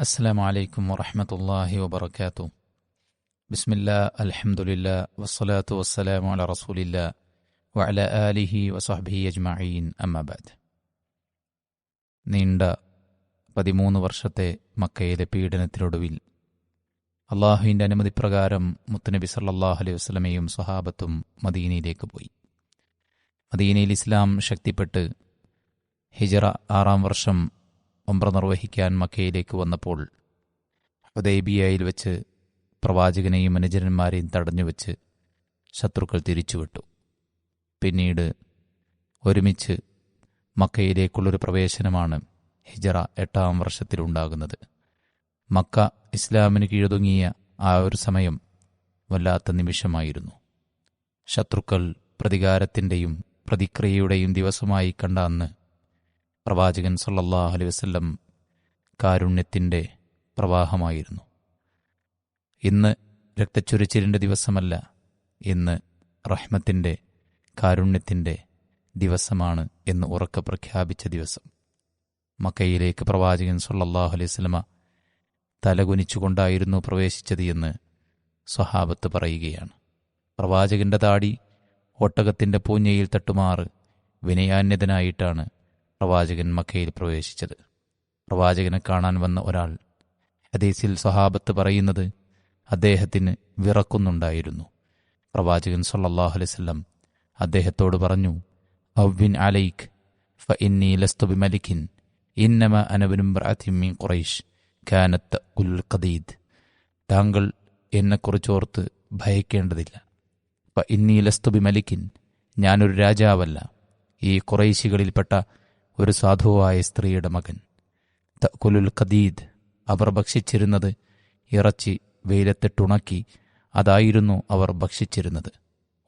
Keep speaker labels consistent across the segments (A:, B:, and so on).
A: അസ്സാം വലൈക്കും വറഹമത്തല്ലാഹി വബർക്കാത്തു ബിസ്മില്ല അലഹമുല്ല വസ്സലാത്തു വസ്സലാമു അല റസൂലില്ല വഅല ആലിഹി വസഹബി അജ്മഈൻ. അമ്മാബാദ് നീണ്ട പതിമൂന്ന് വർഷത്തെ മക്കയിലെ പീഡനത്തിനൊടുവിൽ അള്ളാഹുവിന്റെ അനുമതിപ്രകാരം മുത്തുനബി സല്ലാഹു അലൈഹി വസ്ലമയും സ്വഹാബത്തും മദീനയിലേക്ക് പോയി. മദീനയിൽ ഇസ്ലാം ശക്തിപ്പെട്ട് ഹിജറ ആറാം വർഷം ഒമ്പ്ര നിർവഹിക്കാൻ മക്കയിലേക്ക് വന്നപ്പോൾ ഹുദൈബിയയിൽ വെച്ച് പ്രവാചകനെയും അനുചരന്മാരെയും തടഞ്ഞുവെച്ച് ശത്രുക്കൾ തിരിച്ചുവിട്ടു. പിന്നീട് ഒരുമിച്ച് മക്കയിലേക്കുള്ളൊരു പ്രവേശനമാണ് ഹിജറ എട്ടാം വർഷത്തിലുണ്ടാകുന്നത് മക്ക ഇസ്ലാമിന് കീഴൊതുങ്ങിയ ആ ഒരു സമയം വല്ലാത്ത നിമിഷമായിരുന്നു. ശത്രുക്കൾ പ്രതികാരത്തിന്റെയും പ്രതിക്രിയയുടെയും ദിവസമായി കണ്ട അന്ന് പ്രവാചകൻ സല്ലല്ലാഹു അലൈഹി വസല്ലം കാരുണ്യത്തിന്റെ പ്രവാഹമായിരുന്നു. ഇന്ന് രക്തച്ചൊരിച്ചിലിന്റെ ദിവസമല്ല ഇന്ന് റഹ്മത്തിന്റെ കാരുണ്യത്തിന്റെ ദിവസമാണ് എന്ന് ഉറക്കെ പ്രഖ്യാപിച്ച ദിവസം. മക്കയിലേക്ക് പ്രവാചകൻ സല്ലല്ലാഹു അലൈഹി വസല്ലമ തലകുനിച്ചുകൊണ്ടായിരുന്നു പ്രവേശിച്ചത് എന്ന് സ്വഹാബത്ത് പറയുകയാണ്. പ്രവാചകന്റെ താടി ഒട്ടകത്തിന്റെ പൂഞ്ഞയിൽ തട്ടുമാറ് വിനയാന്യതനായിട്ടാണ് പ്രവാചകൻ മക്കയിൽ പ്രവേശിച്ചത്. പ്രവാചകനെ കാണാൻ വന്ന ഒരാൾ. ഹദീസിൽ സ്വഹാബത്ത് പറയുന്നത് അദ്ദേഹത്തിന് വിറക്കുന്നുണ്ടായിരുന്നു. പ്രവാചകൻ സല്ലല്ലാഹു അലൈഹി വസല്ലം അദ്ദേഹത്തോട് പറഞ്ഞു ഔവിൻ അലൈഖ് ഫ ഇന്നി ലസ്തുബി മലിഖിൻ ഇന്നമ അനബിനും മിൻ ഖുറൈഷ് ഖാനത്ത് ഉൽ ഖദീദ്. താങ്കൾ എന്നെക്കുറിച്ചോർത്ത് ഭയക്കേണ്ടതില്ല. ഫ ഇന്നി ലസ്തു മലിഖിൻ ഞാനൊരു രാജാവല്ല. ഈ കുറൈശികളിൽപ്പെട്ട ഒരു സാധുവായ സ്ത്രീയുടെ മകൻ. തക്കുലുൽ ഖദീദ് അവർ ഭക്ഷിച്ചിരുന്നത് ഇറച്ചി വെയിലത്തിട്ടുണക്കി അതായിരുന്നു അവർ ഭക്ഷിച്ചിരുന്നത്.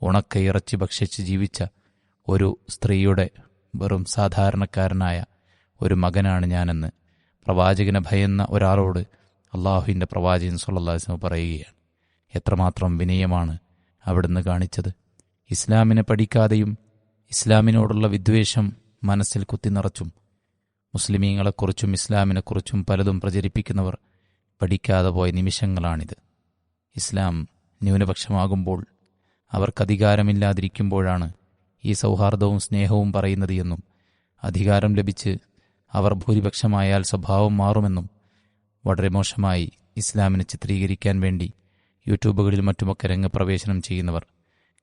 A: ഉണക്ക ഇറച്ചി ഭക്ഷിച്ച് ജീവിച്ച ഒരു സ്ത്രീയുടെ വെറും സാധാരണക്കാരനായ ഒരു മകനാണ് ഞാനെന്ന് പ്രവാചകനെ ഭയന്ന ഒരാളോട് അള്ളാഹുവിന്റെ പ്രവാചകൻ സുല്ലാസ്മ പറയുകയാണ്. എത്രമാത്രം വിനയമാണ് അവിടുന്ന് കാണിച്ചത്. ഇസ്ലാമിനെ പഠിക്കാതെയും ഇസ്ലാമിനോടുള്ള വിദ്വേഷം മനസ്സിൽ കുത്തിനിറച്ചും മുസ്ലിമീങ്ങളെക്കുറിച്ചും ഇസ്ലാമിനെക്കുറിച്ചും പലതും പ്രചരിപ്പിക്കുന്നവർ പഠിക്കാതെ പോയ നിമിഷങ്ങളാണിത്. ഇസ്ലാം ന്യൂനപക്ഷമാകുമ്പോൾ അവർക്കധികാരമില്ലാതിരിക്കുമ്പോഴാണ് ഈ സൗഹാർദ്ദവും സ്നേഹവും പറയുന്നത് എന്നും അധികാരം ലഭിച്ച് അവർ ഭൂരിപക്ഷമായാൽ സ്വഭാവം മാറുമെന്നും വളരെ മോശമായി ഇസ്ലാമിനെ ചിത്രീകരിക്കാൻ വേണ്ടി യൂട്യൂബുകളിൽ മറ്റുമൊക്കെ രംഗപ്രവേശനം ചെയ്യുന്നവർ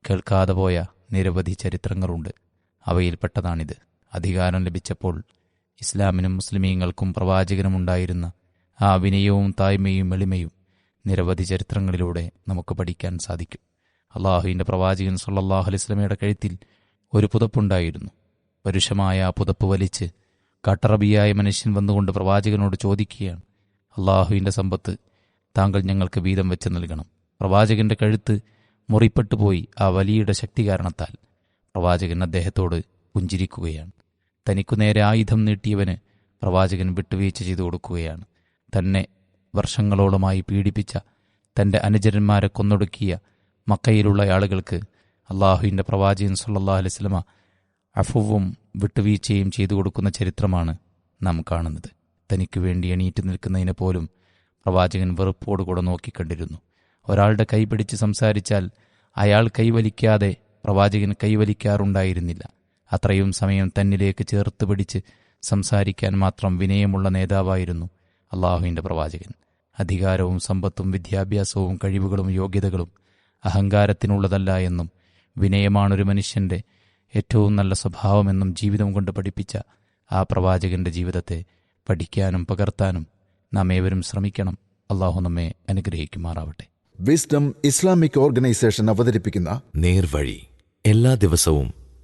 A: കേൾക്കാതെ പോയ നിരവധി ചരിത്രങ്ങളുണ്ട്. അവയിൽപ്പെട്ടതാണിത്. അധികാരം ലഭിച്ചപ്പോൾ ഇസ്ലാമിനും മുസ്ലിമീങ്ങൾക്കും പ്രവാചകനുമുണ്ടായിരുന്ന ആ വിനയവും തായ്മയും എളിമയും നിരവധി ചരിത്രങ്ങളിലൂടെ നമുക്ക് പഠിക്കാൻ സാധിക്കും. അള്ളാഹുവിന്റെ പ്രവാചകൻ സല്ലല്ലാഹു അലിസ്ലമയുടെ കഴുത്തിൽ ഒരു പുതപ്പുണ്ടായിരുന്നു. പരുഷമായ ആ പുതപ്പ് വലിച്ച് കട്ടറബിയായ മനുഷ്യൻ വന്നുകൊണ്ട് പ്രവാചകനോട് ചോദിക്കുകയാണ് അള്ളാഹുവിന്റെ സമ്പത്ത് താങ്കൾ ഞങ്ങൾക്ക് വീതം വെച്ച് നൽകണം. പ്രവാചകന്റെ കഴുത്ത് മുറിപ്പെട്ടുപോയി ആ വലിയുടെ ശക്തി കാരണത്താൽ പ്രവാചകൻ അദ്ദേഹത്തോട് പുഞ്ചിരിക്കുകയാണ്. തനിക്കു നേരെ ആയുധം നീട്ടിയവന് പ്രവാചകൻ വിട്ടുവീഴ്ച ചെയ്തു കൊടുക്കുകയാണ്. തന്നെ വർഷങ്ങളോളമായി പീഡിപ്പിച്ച തന്റെ അനുചരന്മാരെ കൊന്നൊടുക്കിയ മക്കയിലുള്ള ആളുകൾക്ക് അള്ളാഹുവിന്റെ പ്രവാചകൻ സല്ലാ അലൈഹി വസല്ലമ അഫുവും വിട്ടുവീഴ്ചയും ചെയ്തു കൊടുക്കുന്ന ചരിത്രമാണ് നാം കാണുന്നത്. തനിക്ക് വേണ്ടി എണീറ്റ് നിൽക്കുന്നതിനെ പോലും പ്രവാചകൻ വെറുപ്പോടുകൂടെ നോക്കിക്കണ്ടിരുന്നു. ഒരാളുടെ കൈ പിടിച്ച് സംസാരിച്ചാൽ അയാൾ കൈവലിക്കാതെ പ്രവാചകൻ കൈവലിക്കാറുണ്ടായിരുന്നില്ല. അത്രയും സമയം തന്നിലേക്ക് ചേർത്ത് പിടിച്ച് സംസാരിക്കാൻ മാത്രം വിനയമുള്ള നേതാവായിരുന്നു അള്ളാഹുവിന്റെ പ്രവാചകൻ. അധികാരവും സമ്പത്തും വിദ്യാഭ്യാസവും കഴിവുകളും യോഗ്യതകളും അഹങ്കാരത്തിനുള്ളതല്ല എന്നും വിനയമാണൊരു മനുഷ്യന്റെ ഏറ്റവും നല്ല സ്വഭാവമെന്നും ജീവിതം കൊണ്ട് പഠിപ്പിച്ച ആ പ്രവാചകന്റെ ജീവിതത്തെ പഠിക്കാനും പകർത്താനും നാം ഏവരും ശ്രമിക്കണം. അള്ളാഹു നമ്മെ അനുഗ്രഹിക്കുമാറാവട്ടെ.
B: വിസ്ഡം ഇസ്ലാമിക് ഓർഗനൈസേഷൻ അവതരിപ്പിക്കുന്ന
C: നേർവഴി എല്ലാ ദിവസവും